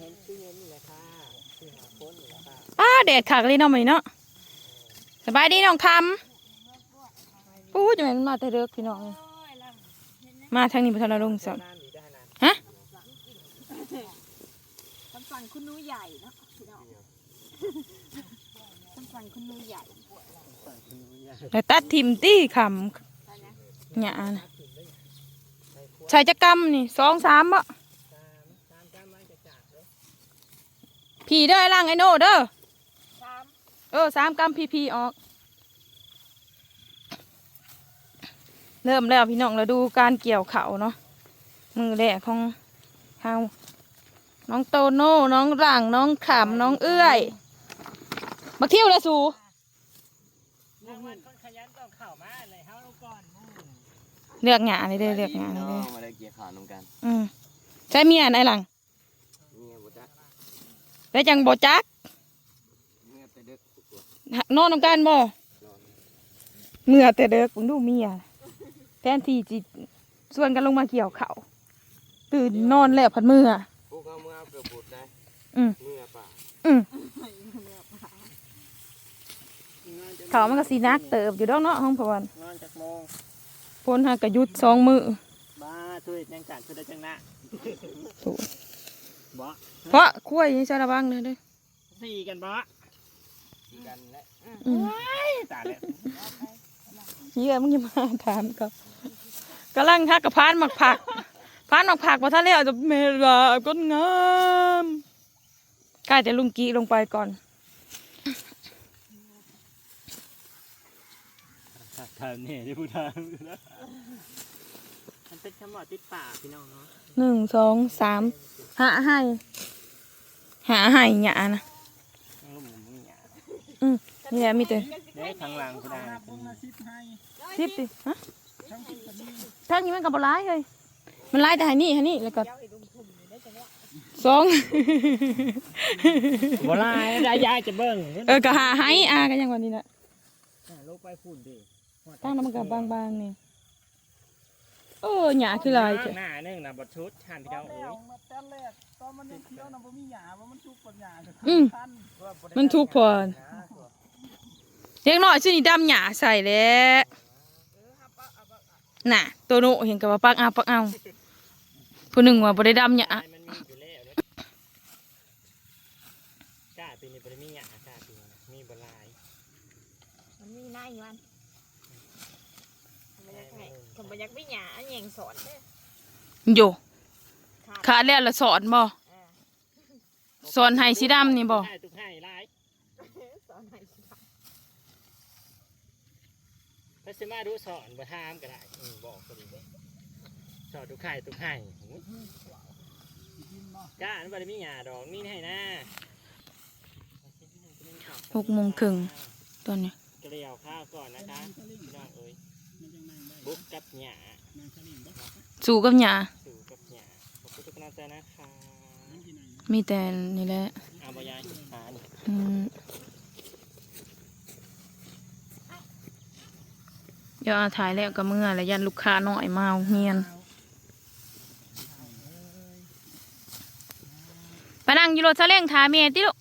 เห็นคือเห็นนี่แหละค่ะคือหาคนนี่แหละค่ะป้าแดดคักเลยเนาะมื้อนี้เนาะสบายดีน้องคำปู้จะแม่นมาแต่เด็กพี่น้อง มาทางนี้บ่ทันได้ลงซ้ํน้ำอยู่ด้านนั้นฮะคำสั่งคุณหนูใหญ่เนาะพี่น้องคำสั่งคุณหนูใหญ่แล้วตัดทิมตี้คำหยานะใช้จักรรมนี่สองสามบ่ ตามตามตามมาจะจากเลย พี่เด้อไอ้ล่างไอ้โน่เด้อสามเออสามกรัมพีพีออก เริ่มแล้วพี่น้องเราดูการเกี่ยวเขาเนาะมือแรกของเฮาน้องโตโน่น้องหลังน้องขำน้องเอื้อย มาเที่ยวละสูรางวัลคนขยันต้องเข้ามาเลยเฮาลงก่อนหมู่เลือกหยาเลยเด้อเลือกหยาเลยเด้อมาได้เกี่ยวข่าวนำกัน อืมใช้เมียไหนหลังเมียบ่จัก แล้วจังบ่จักเมียไปเด็กตัวนอนนำกันบ่นอนเมื่อแต่เด็กผมดูเมียแทนที่จิส่วนกันลงมาเกี่ยวเขาตื่นนอนแล้วพัดมือพวกเขาเมื่อเอาเกือบบุดได้อืมเมื่อป่าอืมเขามันก็สีนักเติบอยู่ดอกเนาะห้องพวันนอนจากโมงพ้นหากระยุดสองมือบ้าช่วยยังจัดช่วยได้จังนะโอ้ บ่เพราะคุ้ยนี่จะระวังเลยเด้อสี่กันบ่ที่กันและอืมตายแล้วเหี้ยมึงอย่ามาถามก็กำลังทักกับพานหมักผักพานหมักผักพอท่านเรียกจะเมลาก้นงามกล้าจะลุงกีลงไปก่อนถามเนี่ยที่พูดถามนะมัน เป็นคำว่าติดปากพี่น้องเนาะหนึ่งสองสามหาให้หาให้หยานะยังรู้หมูมึงเนี่ยอืมนี่แหละมีแต่เด้ข้างหลังกูได้สิบดิฮะทั้งนี้มันกับบร้ายเลยมันร้ายแต่ให้นี่ให้นี่แล้วก็สองบ่ลายได้ยายจะเบิ่งเออก็หาให้อากันยังวันนี้นะลงไปฝุ่นดิตั้งน้ำมันกับบางๆนี่ โอ้หยาคือลายหเจ้ะน้าหนึ่งนะบดชุดทานพี่น้องเอ้ยตอนแรกตอนมันยังเคี้ยวนะบ่มีหยาว่ามันชุกกว่าหยาก็อืมทันมันทุกพรเล็กน้อยชื่อนี่ดำหยาใส่แล้วน่ะ ตัวโนเห็นกับว่าปักเอาปักเอาผู้หนึ่งว่าบ่ได้ดำหยาลายมันมีอยู่แล้วเด้อกล้าปีนี้บ่ได้มีหยากล้าปีนี้มีบ่ลายมันมีหน้าอีวันมัน อยากให้คำบรรยักไม่หยาอันแยงสอนเด้อโยขาดขาแล้วละสอนบ่เออสอนให้สีดำนี่บ่ให้ทุกให้ลายสอนให้ถ้าสิมาดูสอนบ่ถามก็ได้อืมบอกก็ดีเด้สอนทุกให้ทุกให้หูยกล้าอันบ่ได้มีหยาดอกมีให้นะหกโมงครึ่งตอนนี้เกลียวข้าวก่อนนะคะพี่น้องเอ้ย บุกกับหยาสู่กับหยาสู่กับหยาขอบคุณทุกกำลังใจนะคะมีแต่นี่แหละอาบยายหานี่อืมเดี๋ยวเอาถ่ายแล้วก็เมื่อแล้วยันลูกค้าน้อยมาเอาเฮียนไปนั่งอยู่รถซาเล้งถาเมียติลูก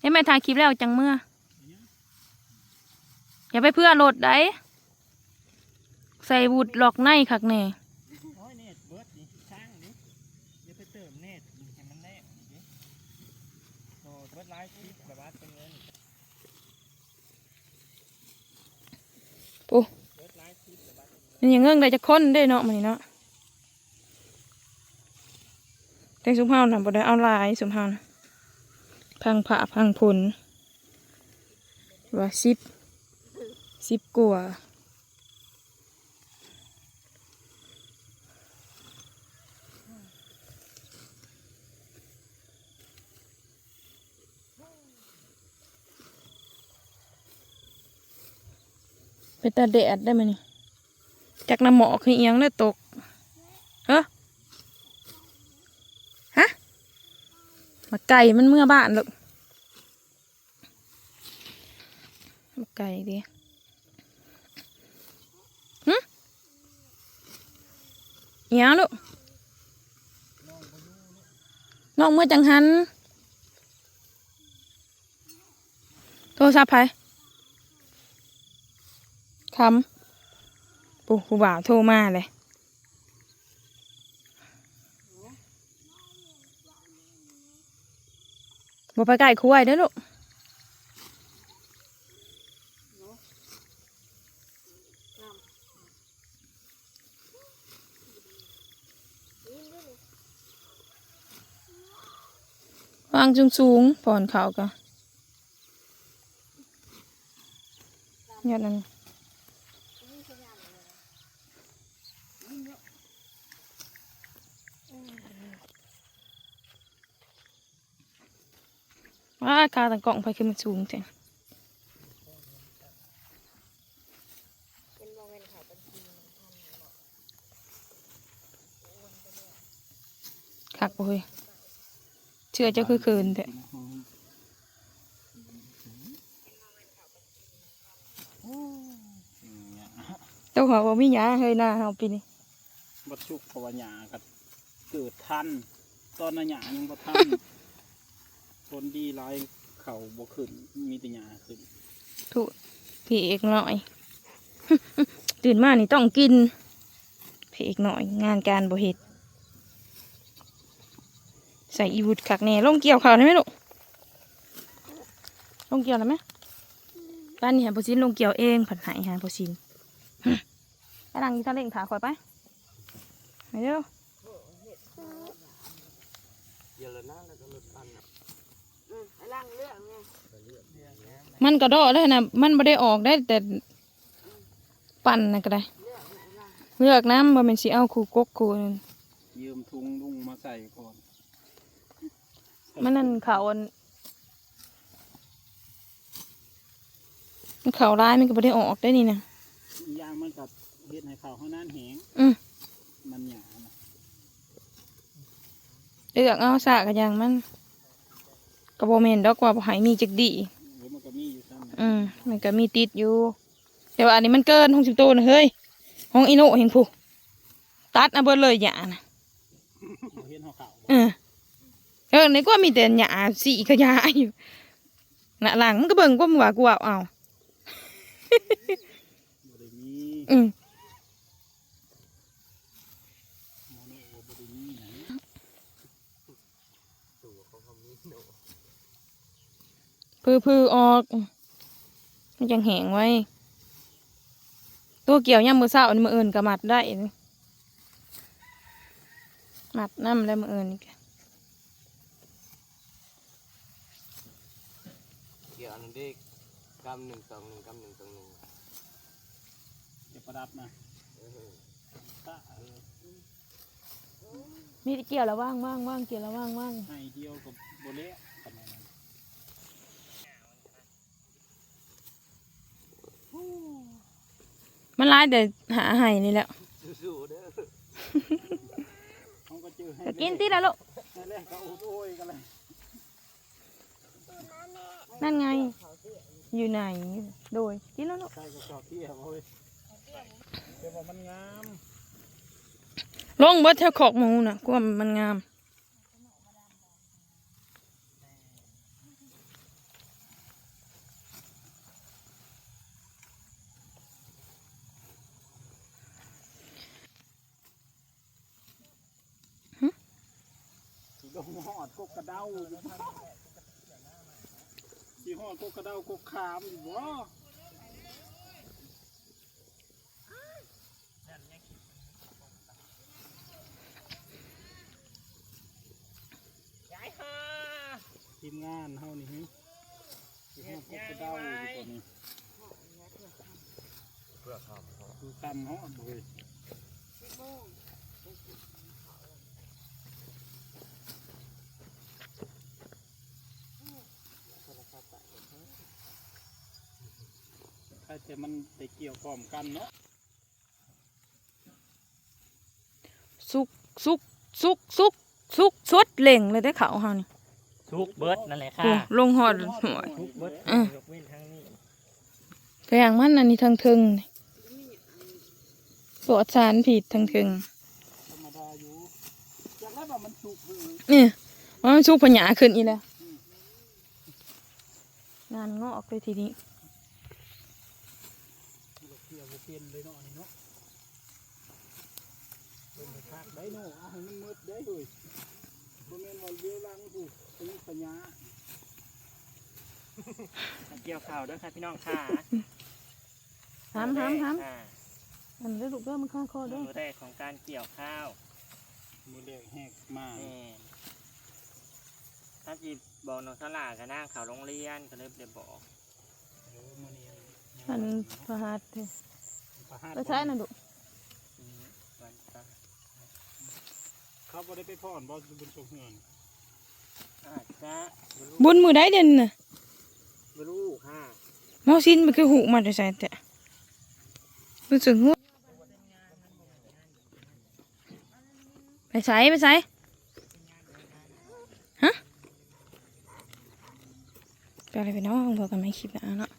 เห็นไหมถ่ายคลิปแล้วจังเมื่อ อย่าไปเพื่อรถได้ใส่บุดหลอกในคักแน่ะเนี่ยอย่าไปเติมเนตมันแน่ดิโอ้เบิร์ดไลฟ์คลิปแบบว่าเป็นเงินโอ้เบิร์ดไลฟ์คลิปแบบว่าเป็นเงินมันยังเงื่องได้จะค้นได้เนาะมันนี่เนาะแต่สุภาพน่ะบ่ได้เอาลายสุภาพน่ะพังผ่าพังผลว่าสิบ สิบกว่าไปตาแดดได้ไหมนี่จากน้ำหมอกคือเอียงได้ตกเฮ้อฮะมาไก่มันเมื่อบ้านลูกมาไก่ดิ หึอิหยังลูกน้องเมื่อจังหัน โทรศัพท์ไผคำปู่ผู้บ่าวโทรมาเลยบ่ไปไก่คุ้ยเด้อลูก วางสูงสูงๆปอนเขาก็ยอดนั้นว้ากาต่างกล่องไปขึ้นมาสูงจังเป็นโมเมนต์ขายบัญชีมันทันคักบ่เฮ้ยเชื่อเจ้าคือคืนแต่เจ้าเขาบ่มีหยาเฮ้ยหน้าเฮาปีนี้บัดชุกเพราะว่าหญ้าก็เกิดทันตอนนั้นหญ้ายังบ่ทันผลดีหลายเขาบ่ขึ้น มีแต่หญ้าขึ้นถูกพี่เอกหน่อย ตื่นมานี่ต้องกินพี่เอกหน่อย งานการบ่เฮ็ด ใส่อีวุดคักแน่ลงเกี่ยวเขาได้ไหมลูกลงเกี่ยวแล้วไหมบ้านนี้หาโพซินลงเกี่ยวเองผัดหายหาโพซินไปนั่งกินทะเลงขาคอยไปไปเร็วเดี๋ยวมันกระโดดได้นะมันไม่ได้ออกได้แต่ปั่นนะก็ได้ เลือกน้ำบ่เป็นสิเอาคูกกคูนั่นยืมทุงลุงมาใส่ก่อน มันนั่นเขาอันมันเขาร้ายมันก็ไม่ได้ออกได้นี่นะอีกอย่างมันกับเฮ็ดให้เขาเขานั้นแหงอืมมันหญ้านะเลือกเอาสากระยางมันกระโบเมนดอกว่าบ่ใหายมีจักดีหรือมันก็มีอยู่ซ้ำอืมมันก็มีติดอยู่แต่ว่าอันนี้มันเกินหกสิบตัวนะเฮ้ยห้องอีโนเห็นผู้ตัดเอาเบิดเลยหยานะบ่เห็นเขาเขาเออ เออในก็มีแต่หยาสีขยะอยู่หน้าหลังมันก็เบิ่งก็มึงว่ากูเอาเอาบ่ได้มีอืมโมโนบ่ได้มีหยังตัวเขาเขามีโนพือพือออกมันยังแหงไว้ ตัวเกี่ยวย่ำมือเศร้าอันมืออื่นก็มัดได้นี่มัดน้ำแล้วมืออื่นนี่ก็ เกี่ยวอันนั้นเด็กกำหนึ่งสองหนึ่งกำหนึ่งสองหนึ่งเดี๋ยวประดับนะเออตาเออมีเกี่ยวแล้วว่างว่างว่างเกี่ยวแล้วว่างว่างให้เดียวกับโบเละขนาดนั้นมันร้ายแต่หาไห้นี่แหละสู้ๆเด้อเขาก็เจอให้ก็กินติละลูก ให้แรกก็โอ้โอ้ยกันเลย นั่นไง อยู่ไหน โดยกินแล้วลูกใครก็ชอบเที่ยวเว้ยเดี๋ยวว่ามันงามลงเบิดแถวขอกหมูน่ะกว่ามันงามสีดงหอดกกกระเด้าอยู่ท่าน สีหอดกกกระเด้ากกขามอยู่บ่ยายฮ่าทีมงานเฮานี่หึสีหอดกกกระเด้าอยู่ตัวนี้เพื่อเขาเขาดูตำหอดเลย ถ้าจะมันไปเกี่ยวพร้อมกันเนาะสุกสุกสุกสุกสุกสดเล่งเลยได้อเขาเฮานี่ทุกเบิร์ดนั่นแหละค่ะโอ้ลงหอดหวยทุกเบิร์ดอืมยกเว้นทางนี้แพงมันอันนี้ทั้งทึงนี่ปลอดสารผิดทั้งทึงธรรมชุกคือนี่มันชุกพญาขึ้นอีแล้วงานงอกเลยทีนี้ เราเกี่ยวบ่เป็นเลยเนาะอันนี่เนาะเป็นไปคักได้เนาะเอาให้มันหมดได้เฮ้ยบ่แม่นว่าเลี้ยวหลังผู้เป็นปัญญาเกี่ยวข่าวด้วยค่ะพี่น้องค่ะห้ามห้ามห้ามค่ะอันนี้ลูกเด้อมันข้างคอเด้อมือแรกของการเกี่ยวข้าวมือแรกแหกมานี่ถ้าจีบอกน้องสลากับนางเขาโรงเรียนก็เลยเดี๋ยวบอกเดี๋ยวมื้อนี้อันพระหัตถ์เด้อประหาร ไปใช้น่ะลูกอืมวันตะเขาบ่ได้ไปพรบ่บุญสงเฮือนอาจจะบุญมือได้เด่นน่ะไม่รู้ค่ะหมอซินมันคือหูมาได้ใส่แต่รู้สึกหูไปใส่ไปใส่ฮะไปอะไรไปน้องบอกกันไม่คลิปนะเนาะ